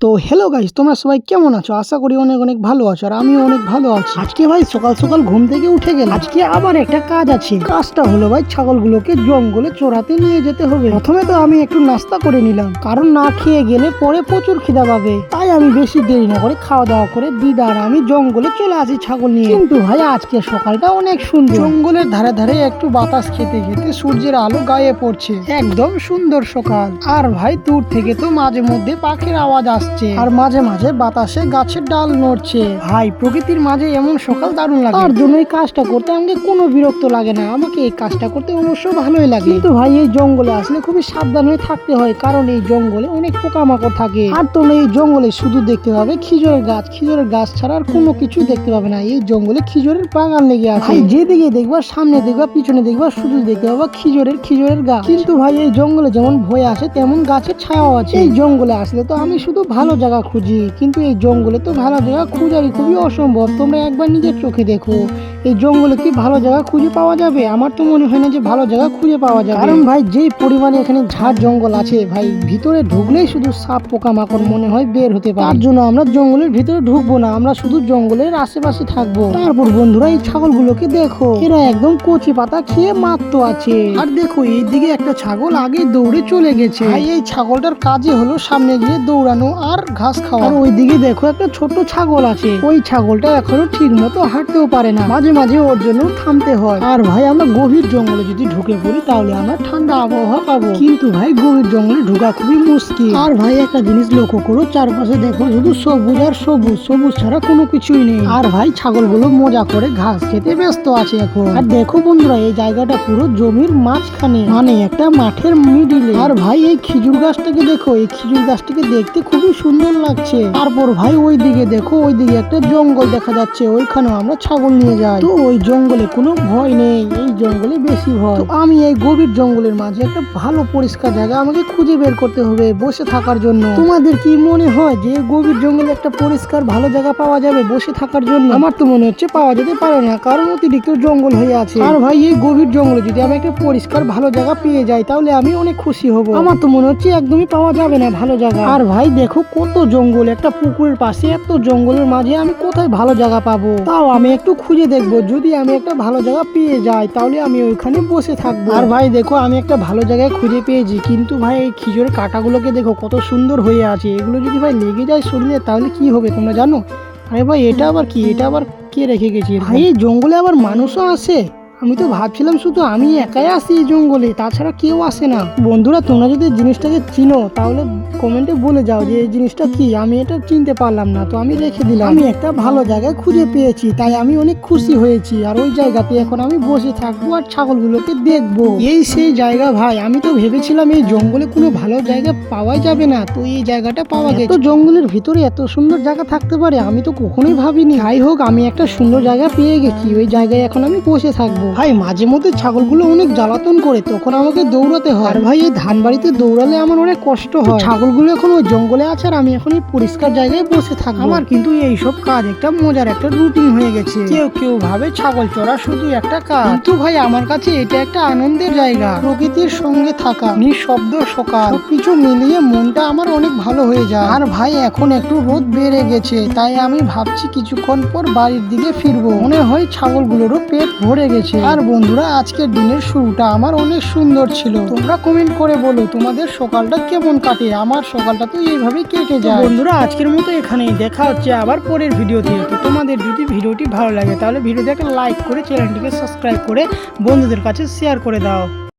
তো hello guys তোমরা সবাই কেমন আছো? আশা করি অনেক অনেক ভালো আছো আর আমিও অনেক ভালো আছি। আজকে ভাই সকাল সকাল ঘুম থেকে উঠে গেল আজকে আবার একটা কাজ আছে। কাজটা হলো ভাই ছাগলগুলোকে জঙ্গলে চড়াতে নিয়ে যেতে হবে। প্রথমে তো আমি একটু নাস্তা করে নিলাম। কারণ না খেয়ে গেলে পরে প্রচুর খিদা পাবে। তাই আমি বেশি দেরি না করে খাওয়া দাওয়া করে দিদার আমি জঙ্গলে চলে আসি ছাগল নিয়ে। কিন্তু ভাই আজকে সকালটা অনেক সুন্দর। জঙ্গলের ধারে ধারে একটু বাতাস খেতে খেতে সূর্যের আলো গায়ে পড়ছে। একদম সুন্দর সকাল। আর ভাই দূর থেকে তো মাঝে মধ্যে পাখির আওয়াজ আসছে আর মাঝে মাঝে বাতাসে গাছের ডাল নড়ছে। ভাই প্রকৃতির মাঝে এমন সকাল দারুণ লাগে। তার জন্য এই কাজটা করতে আমাকে কোনো বিরক্ত লাগে না। আমাকে এই কাজটা করতে অবশ্য ভালোই লাগে। কিন্তু ভাই এই জঙ্গলে আসলে খুবই সাবধান হয়ে থাকতে হয় কারণ এই জঙ্গলে অনেক পোকামাকড় থাকে। আর তোমরা এই জঙ্গলে শুধু দেখতে পাবে খিজুরের গাছ। খিজুরের গাছ ছাড়া আর কোনো কিছু দেখতে পাবে না। এই জঙ্গলে খিজুরের বাগান লেগে আছে। ভাই যেদিকে দেখবা সামনে দেখবা পিছনে দেখবা শুধু দেখতে পাবা খিজুরের খিজুরের গাছ। কিন্তু ভাই এই জঙ্গলে যেমন ভয় আসে তেমন গাছের ছায়াও আছে। এই জঙ্গলে আসলে তো আমি শুধু ভালো জায়গা খুঁজি কিন্তু এই জঙ্গলে তো ভালো জায়গা খুঁজারই খুবই অসম্ভব। তোমরা একবার নিজের চোখে দেখো এই জঙ্গলে কি ভালো জায়গা খুঁজে পাওয়া যাবে? আমার তো মনে হয় না যে ভালো জায়গা খুঁজে পাওয়া যাবে। কারণ ভাই যেই পরিমাণে এখানে ঝাড় জঙ্গল আছে ভাই ভিতরে ঢুকলেই শুধু সাপ পোকামাকড় মনে হয় বের হতে পারে। তার জন্য আমরা জঙ্গলের ভিতরে ঢুকবো না আমরা শুধু জঙ্গলের আশেপাশে থাকব। তারপর বন্ধুরা এই ছাগলগুলোকে দেখো। এরা একদম কচি পাতা খেয়ে মাত্র আছে। আর দেখো এইদিকে একটা ছাগল আগে দৌড়ে চলে গেছে। ভাই এই ছাগলটার কাজে হলো সামনে গিয়ে দৌড়ানো আর ঘাস খাওয়া। আর ওইদিকে দেখো একটা ছোট ছাগল আছে। ওই ছাগলটা এখনও ঠিক মতো হাঁটতেও পারে না। মাঝে মাঝে ওর জন্য থামতে হয়। আর ভাই, আমরা গভীর জঙ্গলে যদি ঢুকে পড়ি, তাহলে আমরা ঠান্ডা আবহাওয়া পাবো। কিন্তু ভাই, গভীর জঙ্গলে ঢোকা খুবই মুশকিল। আর ভাই, একটা জিনিস লক্ষ্য করো, চারপাশে দেখো শুধু সবুজ আর সবুজ। সবুজ ছাড়া কোনো কিছুই নেই। আর ভাই, ছাগলগুলো মজা করে ঘাস খেতে ব্যস্ত আছে এখন। আর দেখো বন্ধুরা, এই জায়গাটা পুরো জমির মাঝখানে মানে একটা মাঠের মিডিলে আর ভাই, এই খেজুর গাছটাকে দেখো। এই খেজুর গাছটাকে দেখতে খুবই সুন্দর লাগছে। তারপর ভাই ওই দিকে দেখো ওই দিকে একটা জঙ্গল দেখা যাচ্ছে, ওইখানেও আমরা ছাগল নিয়ে যাই। তো ওই জঙ্গলে কোনো ভয় নেই, এই জঙ্গলে বেশি ভয়। আমি এই গভীর জঙ্গলের মাঝে একটা ভালো পরিষ্কার জায়গা আমাকে খুঁজে বের করতে হবে বসে থাকার জন্য। তোমাদের কি মনে হয় যে গভীর জঙ্গলে একটা পরিষ্কার ভালো জায়গা পাওয়া যাবে বসে থাকার জন্য? আমার তো মনে হচ্ছে পাওয়া যেতে পারে না, কারণ অতিরিক্ত জঙ্গল হয়ে আছে। আর ভাই, এই গভীর জঙ্গলে যদি আমি একটা পরিষ্কার ভালো জায়গা পেয়ে যাই, তাহলে আমি অনেক খুশি হব। আমার তো মনে হচ্ছে একদমই পাওয়া যাবে না ভালো জায়গা। আর ভাই, দেখো কত জঙ্গল, একটা পুকুরের পাশে এত জঙ্গলের মাঝে আমি কোথায় ভালো জায়গা পাবো? তাও আমি একটু খুঁজে দেখব, যদি আমি একটা ভালো জায়গা পেয়ে যাই, তাহলে আমি ওইখানে বসে থাকব। আর ভাই দেখো, আমি একটা ভালো জায়গায় খুঁজে পেয়েছি, কিন্তু ভাই এই খিজুরের কাঁটাগুলোকে দেখো, কত সুন্দর হয়ে আছে। এগুলো যদি ভাই লেগে যায় শরীরে, তাহলে কি হবে তোমরা জানো? আরে ভাই, এটা আবার কি? এটা আবার কে রেখে গেছি? ভাই, এই জঙ্গলে আবার মানুষও আসে? আমি তো ভাবছিলাম শুধু আমি একাই আসি এই জঙ্গলে, তাছাড়া কেউ আসে না। বন্ধুরা, তোমরা যদি জিনিসটাকে চিনো, তাহলে কমেন্টে বলে যাও যে এই জিনিসটা কি? আমি এটা চিনতে পারলাম না, তো আমি রেখে দিলাম। আমি একটা ভালো জায়গায় খুঁজে পেয়েছি, তাই আমি অনেক খুশি হয়েছি। আর ওই জায়গাতে এখন আমি বসে থাকব আর ছাগলগুলোকে দেখব। এই সেই জায়গা ভাই, আমি তো ভেবেছিলাম এই জঙ্গলে কোনো ভালো জায়গা পাওয়াই যাবে না, তো এই জায়গাটা পাওয়া গেছে। তো জঙ্গলের ভিতরে এত সুন্দর জায়গা থাকতে পারে, আমি তো কখনোই ভাবিনি। যাই হোক, আমি একটা সুন্দর জায়গা পেয়ে গেছি, ওই জায়গায় এখন আমি বসে থাকব। ভাই মাঝে মধ্যে ছাগলগুলো অনেক জ্বালাতন করে তখন আমাকে দৌড়াতে হয়। আর ভাই এই ধান বাড়িতে দৌড়ালে আমার অনেক কষ্ট হয়। ছাগলগুলো এখন ওই জঙ্গলে আছে আর আমি এখন এই পরিষ্কার জায়গায় বসে থাকব। আমার কিন্তু এইসব কাজ একটা মজার একটা রুটিন হয়ে গেছে। কেউ কেউ ভাবে ছাগল চড়া শুধু একটা কাজ। কিন্তু ভাই আমার কাছে এটা একটা আনন্দের জায়গা। প্রকৃতির সঙ্গে থাকা নিঃশব্দ সকাল। কিছু মিলিয়ে মনটা আমার অনেক ভালো হয়ে যায়। আর ভাই এখন একটু রোদ বেড়ে গেছে তাই আমি ভাবছি কিছুক্ষণ পর বাড়ির দিকে ফিরবো। মনে হয় ছাগলগুলোরও পেট ভরে গেছে। আর বন্ধুরা আজকের দিনের শুরুটা আমার অনেক সুন্দর ছিল। তোমরা কমেন্ট করে বলো তোমাদের সকালটা কেমন কাটে? আমার সকালটা তো এইভাবেই কেটে যায়। বন্ধুরা আজকের মতো এখানেই। দেখা হচ্ছে আবার পরের ভিডিওতে। তো তোমাদের যদি ভিডিওটি ভালো লাগে তাহলে ভিডিওতে একটা লাইক করে চ্যানেলটিকে সাবস্ক্রাইব করে বন্ধুদের কাছে শেয়ার করে দাও।